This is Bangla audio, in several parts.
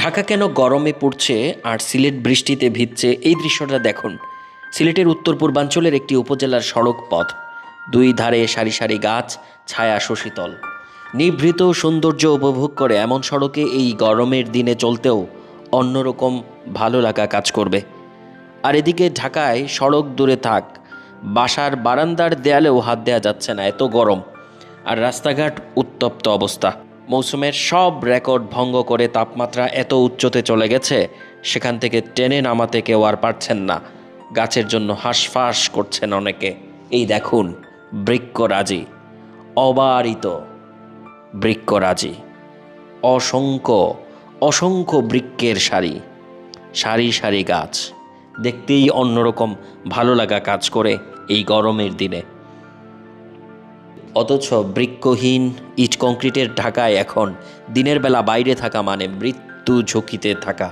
ঢাকা কেন গরমে পড়ছে আর সিলেট বৃষ্টিতে ভিজছে? এই দৃশ্যটা দেখুন। সিলেটের উত্তর পূর্বাঞ্চলের একটি উপজেলার সড়ক পথ। দুই ধারে সারি সারি গাছ, ছায়া শশীতল। নিভৃত সৌন্দর্য উপভোগ করে এমন সড়কে এই গরমের দিনে চলতেও অন্যরকম ভালো লাগা কাজ করবে। আর এদিকে ঢাকায় সড়ক দূরে থাক, বাসার বারান্দার দেয়ালেও হাত দেওয়া যাচ্ছে না, এত গরম। আর রাস্তাঘাট উত্তপ্ত অবস্থা। মৌসুমের সব রেকর্ড ভঙ্গ করে তাপমাত্রা এত উচ্চতে চলে গেছে, সেখান থেকে টেনে নামাতে কেউ আর পারছেন না। গাছের জন্য হাঁসফাঁস করছেন অনেকে। এই দেখুন, বৃক্ষরাজি। অবারিত বৃক্ষরাজি। অসংখ্য অসংখ্য বৃক্ষের সারি। সারি সারি গাছ। দেখতেই অন্যরকম ভালো লাগা কাজ করে এই গরমের দিনে। অথচ বৃক্ষহীন ইট কংক্রিটের ঢাকায় এখন দিনের বেলা বাইরে থাকা মানে মৃত্যু ঝুঁকিতে থাকা।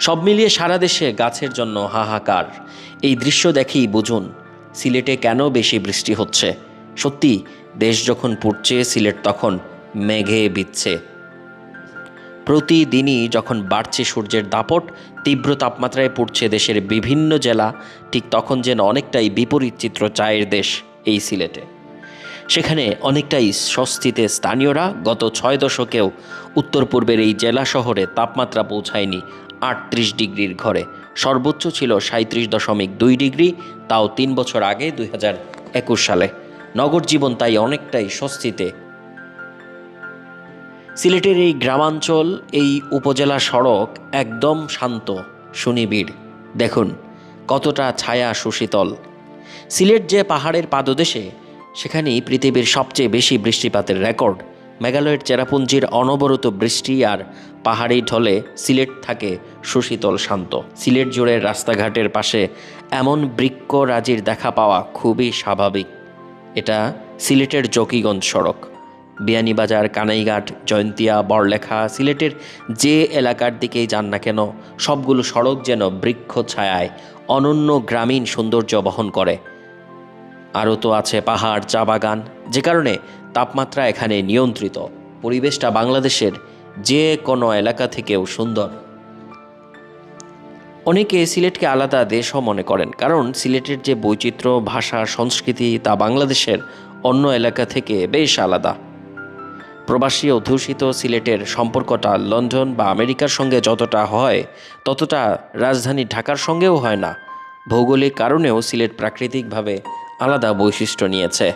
সব মিলিয়ে সারা দেশে গাছের জন্য হাহাকার। এই দৃশ্য দেখেই বুঝুন, সিলেটে কেন বেশি বৃষ্টি হচ্ছে? সত্যি, দেশ যখন পুড়ছে, সিলেট তখন মেঘে বিচ্ছে প্রতিদিনই যখন বাড়ছে সূর্যের দাপট, তীব্র তাপমাত্রায় পড়ছে দেশের বিভিন্ন জেলা, ঠিক তখন যেন অনেকটাই বিপরীত চিত্র চায়ের দেশ এই সিলেটে। সেখানে অনেকটাই স্বস্তিতে স্থানীয়রা গত ছয় দশকেও উত্তর পূর্বের এই জেলা শহরে তাপমাত্রা পৌঁছায়নি আটত্রিশ ডিগ্রির ঘরে। সর্বোচ্চ ছিল সাঁত্রিশ দশমিক দুই ডিগ্রি, তাও তিন বছর আগে দুই হাজার একুশ সালে। নগর জীবন তাই অনেকটাই স্বস্তিতে। সিলেটের এই গ্রামাঞ্চল, এই উপজেলা সড়ক একদম শান্ত, সুনিবিড়। দেখুন, কতটা ছায়া সুশীতল সিলেট যে পাহাড়ের পাদদেশে সেখানেই পৃথিবীর সবচেয়ে বেশি বৃষ্টিপাতের রেকর্ড। মেঘালয়ের চেরাপুঞ্জির অনবরত বৃষ্টি আর পাহাড়ি ঢলে সিলেট থাকে সুশীতল শান্ত। সিলেট জুড়ে রাস্তাঘাটের পাশে এমন বৃক্ষ রাজির দেখা পাওয়া খুবই স্বাভাবিক। এটা সিলেটের জকিগঞ্জ সড়ক। বিয়ানীবাজার, কানাইঘাট, জয়ন্তিয়া, বড়লেখা সিলেটের যে এলাকার দিকেই যান না কেন, সবগুলো সড়ক যেন বৃক্ষ ছায়ায় অনন্য গ্রামীণ সৌন্দর্য বহন করে। আরও তো আছে পাহাড়, চা বাগান, যে কারণে তাপমাত্রা এখানে নিয়ন্ত্রিত। পরিবেশটা বাংলাদেশের যে কোনো এলাকা থেকেও সুন্দর। অনেকে সিলেটকে আলাদা দেশও মনে করেন, কারণ সিলেটের যে বৈচিত্র্য, ভাষা, সংস্কৃতি তা বাংলাদেশের অন্য এলাকা থেকে বেশ আলাদা। প্রবাসী অধ্যুষিত সিলেটের সম্পর্কটা লন্ডন বা আমেরিকার সঙ্গে যতটা হয়, ততটা রাজধানী ঢাকার সঙ্গেও হয় না। ভৌগোলিক কারণেও সিলেট প্রাকৃতিকভাবে আলাদা বৈশিষ্ট্য নিয়েছে।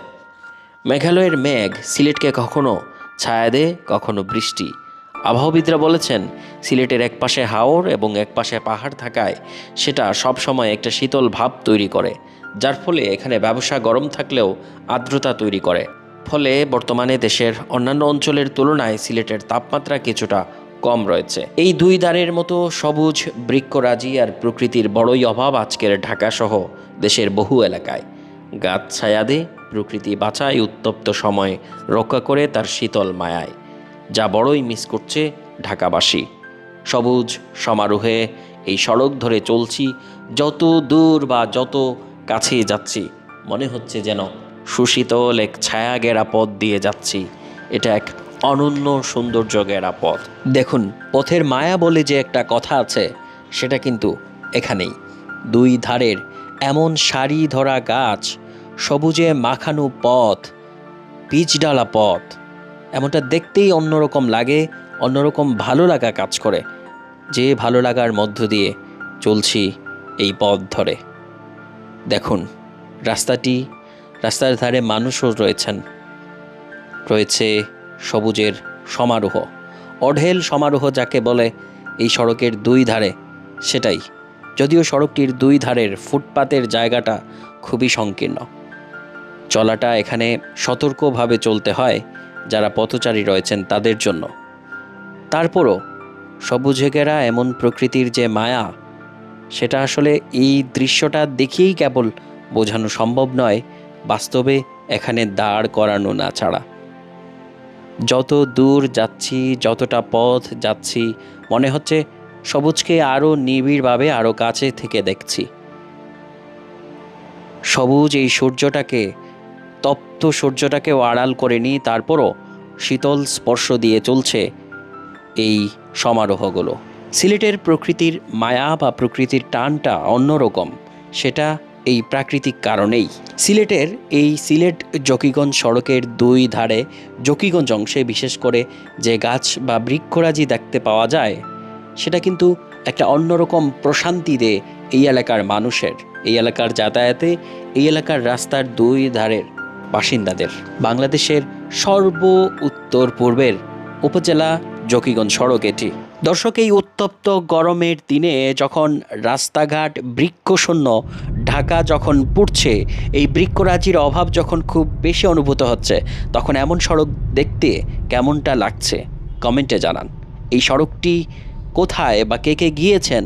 মেঘালয়ের মেঘ সিলেটকে কখনো ছায়া দেয়, কখনো বৃষ্টি। আবহাওয়াবিদরা বলেছেন, সিলেটের এক পাশে হাওর এবং এক পাশে পাহাড় থাকায় সেটা সবসময় একটা শীতল ভাব তৈরি করে, যার ফলে এখানে ব্যবসা গরম থাকলেও আর্দ্রতা তৈরি করে। ফলে বর্তমানে দেশের অন্যান্য অঞ্চলের তুলনায় সিলেটের তাপমাত্রা কিছুটা কম রয়েছে। এই দুই দ্বারের মতো সবুজ বৃক্ষরাজি আর প্রকৃতির বড়ই অভাব আজকের ঢাকাসহ দেশের বহু এলাকায়। গাছ ছায়া ছায়াদে প্রকৃতি বাঁচায় উত্তপ্ত সময়, রক্ষা করে তার শীতল মায়ায়। যা বড়ই মিস করছে ঢাকাবাসী। সবুজ সমারোহে এই সড়ক ধরে চলছি, যত দূর বা যত কাছে যাচ্ছি, মনে হচ্ছে যেন সুশীতল এক ছায়া গেরা পথ দিয়ে যাচ্ছি। এটা এক অনন্য সৌন্দর্য গেরা পথ। দেখুন, পথের মায়া বলে যে একটা কথা আছে, সেটা কিন্তু এখানেই। দুই ধারের এমন সারি ধরা গাছ, সবুজে মাখানো পথ পিচডালা পথ। এমনটা দেখতেই অন্যরকম লাগে, অন্যরকম ভালো লাগা কাজ করে, যে ভালো লাগার মধ্য দিয়ে চলছি এই পথ ধরে। দেখুন, রাস্তাটি, রাস্তার ধারে মানুষও রয়েছেন। রয়েছে সবুজের সমারোহ। অঢেল সমারোহ যাকে বলে, এই সড়কের দুই ধারে, সেটাই। যদিও সড়কটির দুই ধারের ফুটপাতের জায়গাটা খুবই সংকীর্ণ। চলাটা এখানে সতর্কভাবে চলতে হয়, যারা পথচারী রয়েছেন তাদের জন্য। তারপরও সবুজে ঘেরা এমন প্রকৃতির যে মায়া, সেটা আসলে এই দৃশ্যটা দেখেই কেবল বোঝানো সম্ভব নয়, বাস্তবে এখানে দাঁড় করানো না ছাড়া। যত দূর যাচ্ছি, যতটা পথ যাচ্ছি, মনে হচ্ছে সবুজকে আরও নিবিড়ভাবে আরও কাছে থেকে দেখছি। সবুজ এই সূর্যটাকে, তপ্ত সূর্যটাকেও আড়াল করে নিই, তারপরও শীতল স্পর্শ দিয়ে চলছে এই সমারোহগুলো। সিলেটের প্রকৃতির মায়া বা প্রকৃতির টানটা অন্যরকম, সেটা এই প্রাকৃতিক কারণেই। সিলেটের এই সিলেট জকিগঞ্জ সড়কের দুই ধারে, জকিগঞ্জ অংশে বিশেষ করে যে গাছ বা বৃক্ষরাজি দেখতে পাওয়া যায় সেটা কিন্তু একটা অন্যরকম প্রশান্তি দেয় এই এলাকার মানুষের, এই এলাকার যাতায়াতে, এই এলাকার রাস্তার দুই ধারের বাসিন্দাদের। বাংলাদেশের সর্ব উত্তর পূর্বের উপজেলা জকিগঞ্জ সড়ক এটি। দর্শক, এই উত্তপ্ত গরমের দিনে যখন রাস্তাঘাট বৃক্ষশূন্য, ঢাকা যখন পড়ছে, এই বৃক্ষরাজির অভাব যখন খুব বেশি অনুভূত হচ্ছে, তখন এমন সড়ক দেখতে কেমনটা লাগছে? কমেন্টে জানান। এই সড়কটি কোথায় বা কে কে গিয়েছেন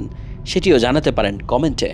সেটিও জানাতে পারেন কমেন্টে।